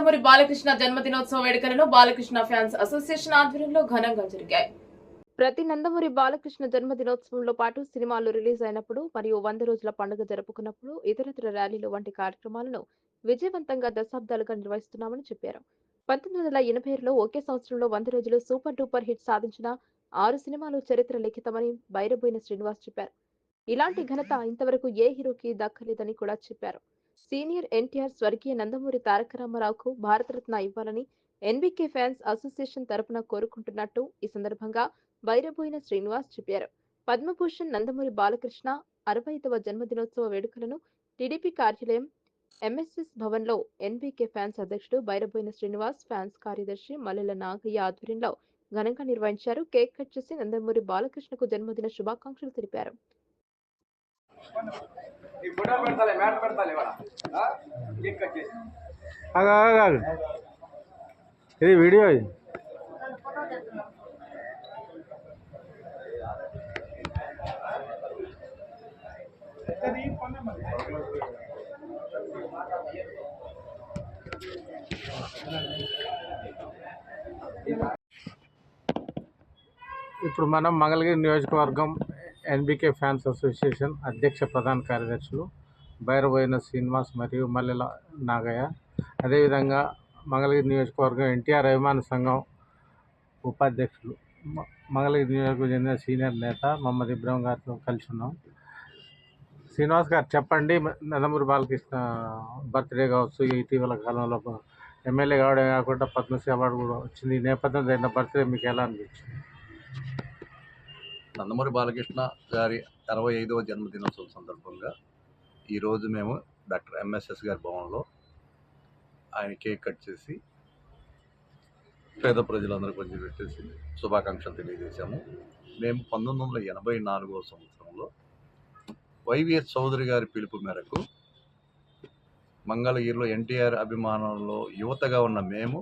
బాలకృష్ణ జన్మదినోత్సవ వేడుకలను Balakrishna fans association ఆధ్వర్యంలో ఘనంగా జరిగాయి. ప్రతి నందమూరి బాలకృష్ణ జన్మదినోత్సవంలో పాటు సినిమాలు రిలీజ్ అయినప్పుడు మరియు వంద రోజుల పండుగ జరుపుకున్నప్పుడు ఇతరతర ర్యాలీలు వంటి కార్యక్రమాలను విజయవంతంగా దశాబ్దాలుగా నిర్వహిస్తున్నామని చెప్పారు. పంతొమ్మిది వందల ఎనభై ఆరులో ఒకే సంవత్సరంలో వంద రోజులు సూపర్ డూపర్ హిట్ సాధించిన ఆరు సినిమాలు చరిత్ర లిఖితమని బైరబోయిన శ్రీనివాస్ చెప్పారు. ఇలాంటి ఘనత ఇంతవరకు ఏ హీరోకి దక్కలేదని కూడా చెప్పారు. సీనియర్ ఎన్టీఆర్ స్వర్గీయ నందమూరి తారక రామారావుకు భారతరత్న ఇవ్వాలని ఎన్బీకే ఫ్యాన్స్ అసోసియేషన్ తరపున కోరుకుంటున్నట్టు ఈ సందర్భంగా బైరబోయిన శ్రీనివాస్ చెప్పారు. పద్మభూషణ్ నందమూరి బాలకృష్ణ అరవై ఐదవ జన్మదినోత్సవ వేడుకలను టీడీపీ కార్యాలయం ఎంఎస్ఎస్ భవన్లో ఎన్బికే ఫ్యాన్స్ అధ్యక్షుడు బైరబోయిన శ్రీనివాస్ ఫ్యాన్స్ కార్యదర్శి మల్లెల నాగయ్య ఆధ్వర్యంలో ఘనంగా నిర్వహించారు. కేక్ కట్ చేసి నందమూరి బాలకృష్ణకు జన్మదిన శుభాకాంక్షలు తెలిపారు. ఈ ఫోటో పెడతాలే పెడతాలే కేక్ కట్ చేసి. ఇది వీడియో ఇది. ఇప్పుడు మనం మంగళగిరి నియోజకవర్గం ఎన్బికే ఫ్యాన్స్ అసోసియేషన్ అధ్యక్ష ప్రధాన కార్యదర్శులు బైరబోయిన శ్రీనివాస్ మరియు మల్లెల నాగయ్య. అదేవిధంగా మంగళగిరి నియోజకవర్గం ఎన్టీఆర్ అభిమాన సంఘం ఉపాధ్యక్షులు. మంగళగిరి నియోజకవర్గం చెందిన సీనియర్ నేత మహమ్మద్ ఇబ్రాహిం గారితో కలిసి ఉన్నాం. శ్రీనివాస్ గారు చెప్పండి నందమూరి బాలకృష్ణ బర్త్డే కావచ్చు ఇటీవల కాలంలో ఎమ్మెల్యే కావడమే కాకుండా పద్మశ్రీ అవార్డు కూడా వచ్చింది. ఈ నేపథ్యం జరిగిన బర్త్డే మీకు ఎలా అనిపించింది? నందమూరి బాలకృష్ణ గారి అరవై ఐదవ జన్మదినోత్సవం సందర్భంగా ఈరోజు మేము డాక్టర్ ఎంఎస్ఎస్ గారి భవన్లో ఆయన కేక్ కట్ చేసి పేద ప్రజలందరూ కొంచెం పెట్టేసి శుభాకాంక్షలు తెలియజేశాము. మేము పంతొమ్మిది వందల ఎనభై నాలుగవ సంవత్సరంలో వైవిఎస్ చౌదరి గారి పిలుపు మేరకు మంగళగిరిలో ఎన్టీఆర్ అభిమానంలో యువతగా ఉన్న మేము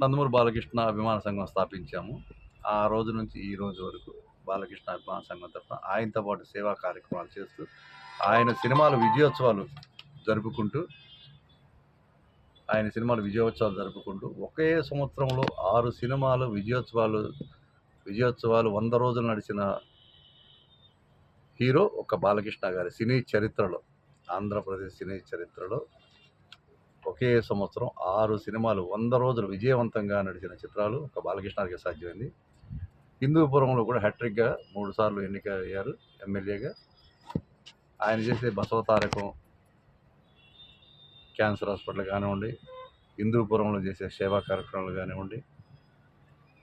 నందమూరి బాలకృష్ణ అభిమాన సంఘం స్థాపించాము. ఆ రోజు నుంచి ఈ రోజు వరకు బాలకృష్ణ అభిమాన సంఘం తరఫున ఆయనతో పాటు సేవా కార్యక్రమాలు చేస్తూ ఆయన సినిమాల విజయోత్సవాలు జరుపుకుంటూ ఆయన సినిమాలు విజయోత్సవాలు జరుపుకుంటూ ఒకే సంవత్సరంలో ఆరు సినిమాలు విజయోత్సవాలు విజయోత్సవాలు వంద రోజులు నడిచిన హీరో ఒక బాలకృష్ణ గారి సినీ చరిత్రలో ఆంధ్రప్రదేశ్ సినీ చరిత్రలో ఒకే సంవత్సరం ఆరు సినిమాలు వంద రోజులు విజయవంతంగా నడిచిన చిత్రాలు ఒక బాలకృష్ణ గారికి సాధ్యమైంది. హిందూపురంలో కూడా హ్యాట్రిక్గా మూడు సార్లు ఎన్నిక అయ్యారు ఎమ్మెల్యేగా. ఆయన చేసే బసవతారకం క్యాన్సర్ హాస్పిటల్ కానివ్వండి హిందూపురంలో చేసే సేవా కార్యక్రమాలు కానివ్వండి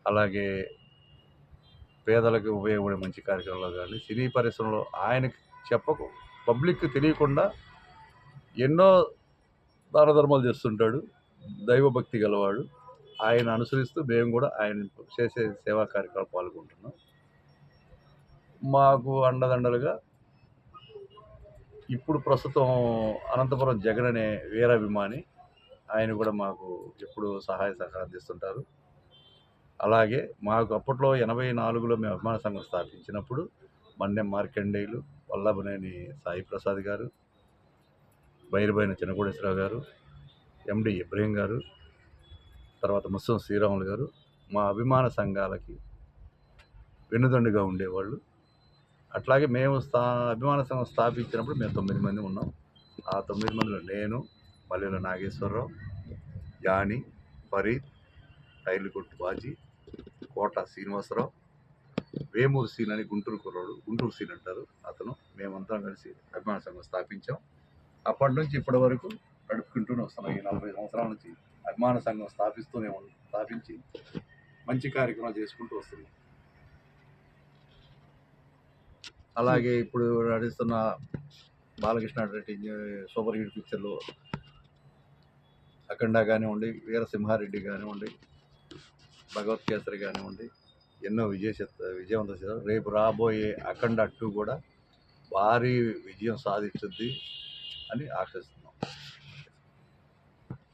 అలాగే పేదలకు ఉపయోగపడే మంచి కార్యక్రమాలు కానీ సినీ పరిశ్రమలో ఆయనకి చెప్పకు పబ్లిక్ తెలియకుండా ఎన్నో దాన ధర్మాలు చేస్తుంటాడు దైవభక్తి గలవాడు. ఆయన అనుసరిస్తూ మేము కూడా ఆయన చేసే సేవా కార్యక్రమాలు పాల్గొంటున్నాం. మాకు అండదండలుగా ఇప్పుడు ప్రస్తుతం అనంతపురం జగన్ అనే వీరాభిమాని ఆయన కూడా మాకు ఎప్పుడు సహాయ సహకారం అందిస్తుంటారు. అలాగే మాకు అప్పట్లో ఎనభై నాలుగులో మేము అభిమాన సంఘం స్థాపించినప్పుడు మన్నె మార్కండేయులు వల్లభనేని సాయి ప్రసాద్ గారు బైరుబైన చిన్నకోటేశ్వరరావు గారు ఎండి ఇబ్రహీం గారు తర్వాత ముస్సం శ్రీరాములు గారు మా అభిమాన సంఘాలకి వెన్నుదండుగా ఉండేవాళ్ళు. అట్లాగే మేము స్థా అభిమాన సంఘం స్థాపించినప్పుడు మేము తొమ్మిది మంది ఉన్నాం. ఆ తొమ్మిది మందిలో నేను మల్లెల నాగేశ్వరరావు జాని ఫరీద్ టైలుకొట్టు బాజీ కోట శ్రీనివాసరావు వేమూరు సీన్ అని గుంటూరు కుర్రాడు గుంటూరు సీన్ అంటారు అతను. మేమందరం కలిసి అభిమాన సంఘం స్థాపించాం. అప్పటి నుంచి ఇప్పటి వరకు నడుపుకుంటూనే వస్తున్నాం. ఈ నలభై సంవత్సరాల నుంచి అభిమాన సంఘం స్థాపిస్తూనే ఉన్నాం స్థాపించి మంచి కార్యక్రమాలు చేసుకుంటూ వస్తున్నాం అలాగే ఇప్పుడు నడుస్తున్న బాలకృష్ణ రెడ్డి సూపర్ హిట్ పిక్చర్లో అఖండ కానివ్వండి వీరసింహారెడ్డి కానివ్వండి భగవత్ కేసరి కానివ్వండి ఎన్నో విజయ విజయవంత చేశారు రేపు రాబోయే అఖండ టూ కూడా భారీ విజయం సాధించుద్ది అని ఆశిస్తుంది.